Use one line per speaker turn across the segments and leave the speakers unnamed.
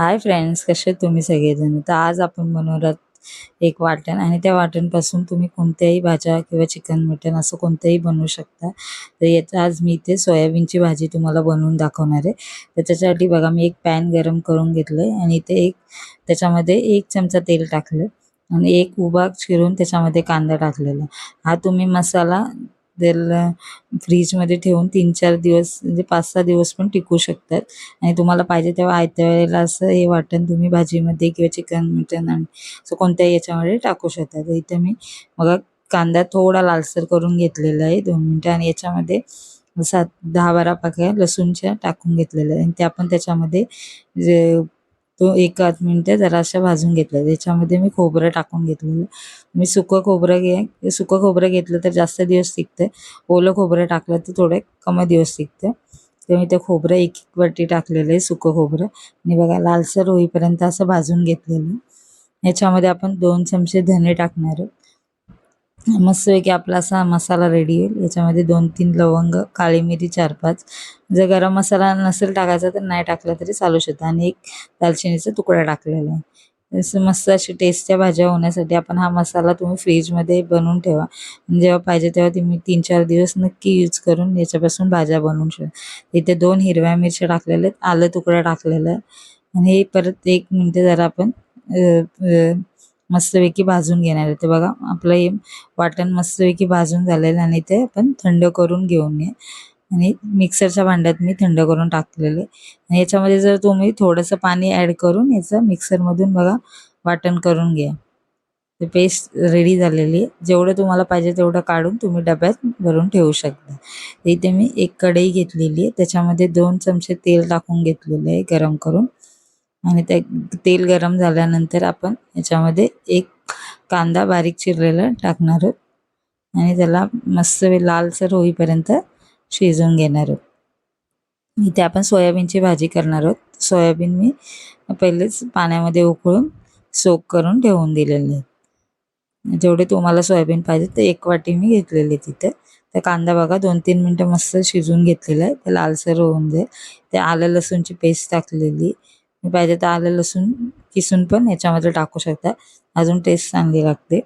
Hi friends कसे तुम्ही सगळेजण? तर आज आपण बनवणार एक वाटण आणि त्या वाटणपासून तुम्ही कोणत्याही भाज्या किंवा चिकन मटन असं कोणतंही बनवू शकता. तर याचं आज मी इथे सोयाबीनची भाजी तुम्हाला बनवून दाखवणार आहे. तर त्याच्यासाठी बघा मी एक पॅन गरम करून घेतलं आणि इथे एक त्याच्यामध्ये एक चमचा तेल टाकलं आणि एक उभा चिरून त्याच्यामध्ये कांदा टाकलेला हा तुम्ही मसाला त्याला फ्रीजमध्ये ठेवून तीन चार दिवस म्हणजे पाच सहा दिवस पण टिकू शकतात. आणि तुम्हाला पाहिजे तेव्हा आयत्या वेळेला असं हे वाटण तुम्ही भाजीमध्ये किंवा चिकन मटन आणि असं कोणत्याही याच्यामध्ये टाकू शकता. तर इथे मी मग कांदा थोडा लालसर करून घेतलेला आहे दोन मिनटं. आणि याच्यामध्ये सात दहा बारा पाकळ्या लसूणच्या टाकून घेतलेल्या आहे आणि त्या पण त्याच्यामध्ये जे तो एक आध मिनटं जराशा भाजून घेतल्या त्याच्यामध्ये मी खोबरं टाकून घेतलेलं. मी सुकं खोबरं घे सुकं खोबरं घेतलं तर जास्त दिवस टिकतं. ओलं खोबरं टाकलं तर थोडं कमी दिवस टिकतं. तर मी ते खोबरं एक एक वाटी टाकलेलं आहे सुकं खोबरं. आणि बघा लालसर होईपर्यंत असं भाजून घेतलेलं याच्यामध्ये आपण दोन चमचे धने टाकणार मस्तपैकी आपला असा मसाला रेडी होईल याच्यामध्ये दोन तीन लवंग काळी मिरी चार पाच. जर गरम मसाला नसेल टाकायचा तर नाही टाकला तरी चालू शकतं. आणि एक दालचिनीचा तुकडा टाकलेला आहे. जसं मस्त अशी टेस्टच्या भाज्या होण्यासाठी आपण हा मसाला तुम्ही फ्रीजमध्ये बनवून ठेवा. जेव्हा पाहिजे तेव्हा तुम्ही तीन चार दिवस नक्की यूज करून याच्यापासून भाज्या बनवून ठेवा इथे दोन हिरव्या मिरच्या टाकलेल्या आहेत. आलं तुकडा टाकलेला आहे. आणि हे परत एक मिनटं जरा आपण मस्तपैकी भाजून घेणार आहे. ते बघा आपलं हे वाटण मस्तपैकी भाजून झालेलं आणि ते आपण थंड करून घेऊन ये आणि मिक्सरच्या भांड्यात मी थंड करून टाकलेले. आणि याच्यामध्ये जर तुम्ही थोडंसं पाणी ॲड करून याचं मिक्सरमधून बघा वाटण करून घ्या. ते पेस्ट रेडी झालेली आहे. जेवढं तुम्हाला पाहिजे तेवढं काढून तुम्ही डब्यात भरून ठेवू शकता. इथे मी एक कढई घेतलेली आहे. त्याच्यामध्ये दोन चमचे तेल टाकून घेतलेलं आहे गरम करून. आणि ते तेल गरम झाल्यानंतर आपण याच्यामध्ये एक कांदा बारीक चिरलेला टाकणार आहोत. आणि त्याला मस्त लालसर होईपर्यंत शिजवून घेणार आहोत. इथे आपण सोयाबीनची भाजी करणार आहोत. सोयाबीन मी पहिलेच पाण्यामध्ये उकळून सोक करून ठेवून दिलेले आहेत जेवढे तुम्हाला सोयाबीन पाहिजे ते एक वाटी मी घेतलेली तिथे. तर कांदा बघा दोन तीन मिनटं मस्त शिजवून घेतलेला आहे. ते लालसर होऊन जाईल. ते आलं लसूणची पेस्ट टाकलेली पाहिजे तर आलं लसूण किसून पण याच्यामध्ये टाकू शकता. अजून टेस्ट चांगली लागते.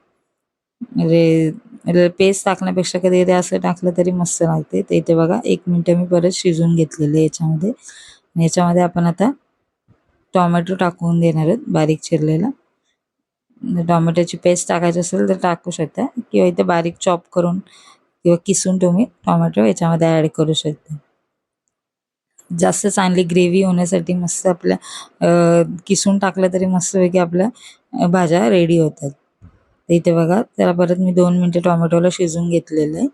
म्हणजे पेस्ट टाकण्यापेक्षा कधी कधी असं टाकलं तरी मस्त लागते. तर इथे बघा एक मिनटं मी परत शिजवून घेतलेले याच्यामध्ये. आणि याच्यामध्ये आपण आता टॉमॅटो टाकून देणार आहोत बारीक चिरलेला. टॉमॅटोची पेस्ट टाकायची असेल तर टाकू शकता. किंवा इथे बारीक चॉप करून किंवा किसून तुम्ही टॉमॅटो याच्यामध्ये ॲड करू शकता. जास्त चांगली ग्रेव्ही होण्यासाठी मस्त आपल्या किसून टाकलं तरी मस्तपैकी आपल्या भाज्या रेडी होतात. इथे बघा त्याला परत मी दोन मिनटं टोमॅटोला शिजवून घेतलेलं आहे.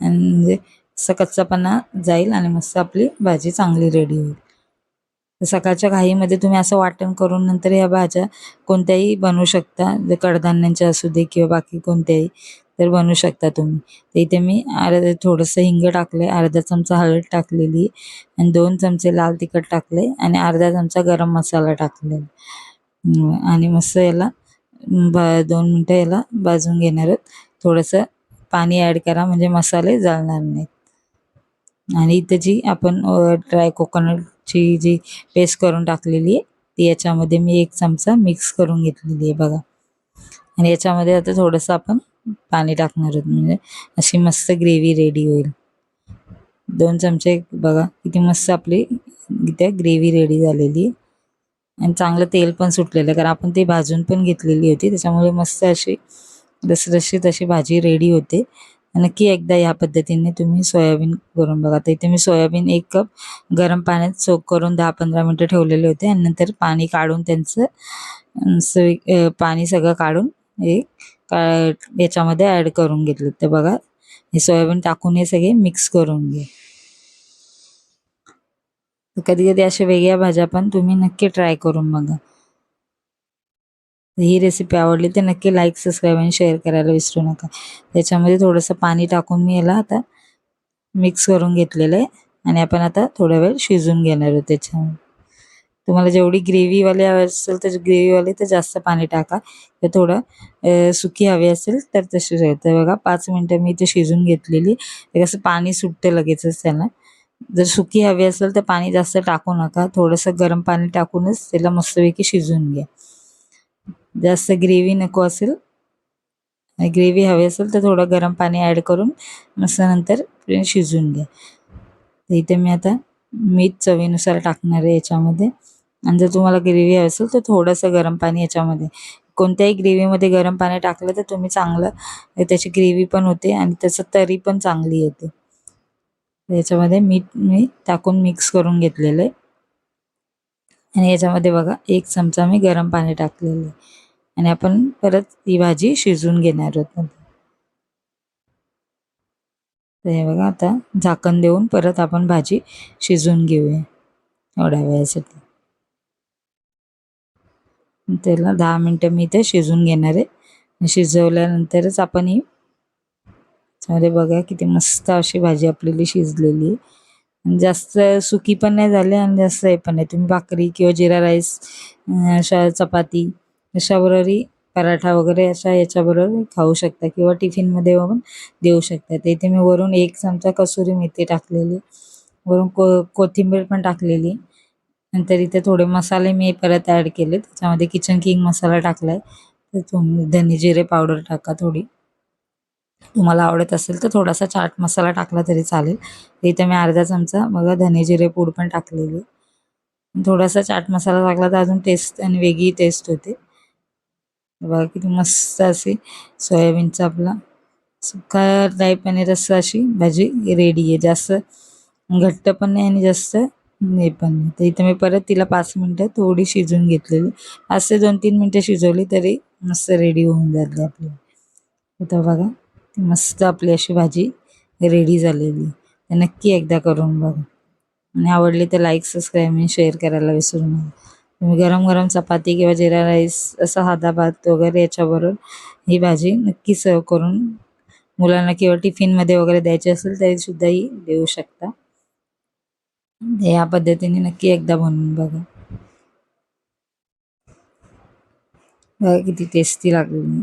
आणि म्हणजे असं कच्चापणा जाईल आणि मस्त आपली भाजी चांगली रेडी होईल. सकाळच्या घाईमध्ये तुम्ही असं वाटण करून नंतर ह्या भाज्या कोणत्याही बनवू शकता कडधान्यांच्या असू दे किंवा बाकी कोणत्याही. तर बनवू शकता तुम्ही. तर इथे मी अर्धा थोडंसं हिंग टाकलं अर्धा चमचा हळद टाकलेली आणि दोन चमचे लाल तिखट टाकले आणि अर्धा चमचा गरम मसाला टाकलेला. आणि मस्त याला दोन मिनटं याला भाजून घेणार आहोत. थोडंसं पाणी ॲड करा म्हणजे मसाले जळणार नाहीत. आणि इथं जी आपण ड्राय कोकोनटची जी पेस्ट करून टाकलेली आहे ती याच्यामध्ये मी एक चमचा मिक्स करून घेतलेली आहे बघा. आणि याच्यामध्ये आता थोडंसं आपण पाणी टाकणार आहोत. म्हणजे अशी मस्त ग्रेव्ही रेडी होईल. दोन चमचे बघा किती मस्त आपली इथे ग्रेव्ही रेडी झालेली. आहे आणि चांगलं तेल पण सुटलेलं कारण आपण ते भाजून पण घेतलेली होती. त्याच्यामुळे मस्त अशी रसरशीत अशी भाजी रेडी होते. नक्की एकदा या पद्धतीने तुम्ही सोयाबीन करून बघा. तर इथे मी सोयाबीन एक कप गरम पाण्यात सोक करून दहा पंधरा मिनटं ठेवलेले होते. आणि नंतर पाणी काढून त्यांचं पाणी सगळं काढून हे काय याच्यामध्ये ॲड करून घेतले ते बघा. हे सोयाबीन टाकून हे सगळे मिक्स करून घे. कधी कधी अशा वेगळ्या भाज्या पण तुम्ही नक्की ट्राय करून बघा. ही रेसिपी आवडली तर नक्की लाईक सबस्क्राईब आणि शेअर करायला विसरू नका. त्याच्यामध्ये थोडंसं पाणी टाकून मी याला आता मिक्स करून घेतलेलं आहे. आणि आपण आता थोडा वेळ शिजून घेणार आहोत त्याच्यामध्ये. तुम्हाला जेवढी ग्रेव्हीवाले हवे असेल तर ग्रेव्हीवाले तर जास्त पाणी टाका. तर थोडं सुकी हवी असेल तर तशी तर बघा पाच मिनटं मी ते शिजून घेतलेली. कसं पाणी सुटतं लगेचच त्याला. जर सुकी हवी असेल तर पाणी जास्त टाकू नका. थोडंसं गरम पाणी टाकूनच त्याला मस्तपैकी शिजून घ्या. जास्त ग्रेव्ही नको असेल ग्रेव्ही हवी असेल तर थोडं गरम पाणी ॲड करून मस्त नंतर शिजून घ्या. इथे मी आता मीठ चवीनुसार टाकणार आहे याच्यामध्ये. आणि जर तुम्हाला ग्रेव्ही हवी असेल तर थोडंसं गरम पाणी याच्यामध्ये. कोणत्याही ग्रेव्हीमध्ये गरम पाणी टाकलं तर तुम्ही चांगलं त्याची ग्रेव्ही पण होते आणि त्याचं तरी पण चांगली येते. याच्यामध्ये मीठ मी टाकून मिक्स करून घेतलेलं आहे. आणि याच्यामध्ये बघा एक चमचा मी गरम पाणी टाकलेलं आहे. आणि आपण परत ही भाजी शिजवून घेणार आहोत. तर हे बघा आता झाकण देऊन परत आपण भाजी शिजवून घेऊया. एवढ्या वेळासाठी. त्याला दहा मिनटं मी इथे शिजून घेणार आहे. शिजवल्यानंतरच आपण ही त्यामध्ये बघा किती मस्त अशी भाजी आपल्याली शिजलेली आहे. जास्त सुकी पण नाही झाली आणि जास्त हे पण नाही. तुम्ही भाकरी किंवा जिरा राईस अशा चपाती अशाबरोबरही पराठा वगैरे अशा याच्याबरोबर खाऊ शकता किंवा टिफिनमध्ये पण देऊ शकता. तर इथे मी वरून एक चमचा कसुरी मेथी टाकलेली वरून को कोथिंबीर पण टाकलेली नंतर इथे थोडे मसाले मी परत ॲड केले त्याच्यामध्ये किचन किंग मसाला टाकला आहे तर तुम्ही धने जिरे पावडर टाका थोडी. तुम्हाला आवडत असेल तर थोडासा चाट मसाला टाकला तरी चालेल. इथे मी अर्धा चमचा बघा धने जिरे पूड पण टाकलेली. थोडासा चाट मसाला टाकला तर अजून टेस्ट आणि वेगळी टेस्ट होते. बघा किती मस्त अशी सोयाबीनचा आपला सुका टाईप आणि रस्सा अशी भाजी रेडी आहे. जास्त घट्ट पण नाही आणि जास्त नाही पण नाही तर इथं मी परत तिला पाच मिनटं थोडी शिजून घेतलेली. असे दोन तीन मिनटं शिजवली तरी मस्त रेडी होऊन जाते आपली. आता बघा मस्त आपली अशी भाजी रेडी झालेली. तर नक्की एकदा करून बघा. आणि आवडली तर लाईक सबस्क्राईब आणि शेअर करायला विसरू नका. तुम्ही गरम गरम चपाती किंवा जिरा राईस असा हादा भात वगैरे याच्याबरोबर ही भाजी नक्की सर्व करून मुलांना किंवा टिफिनमध्ये वगैरे द्यायची असेल तरीसुद्धा ही देऊ शकता. ह्या पद्धतीने नक्की एकदा बनवून बघा बघा किती टेस्टी लागली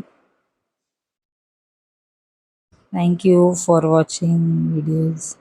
थँक्यू फॉर वॉचिंग व्हिडिओज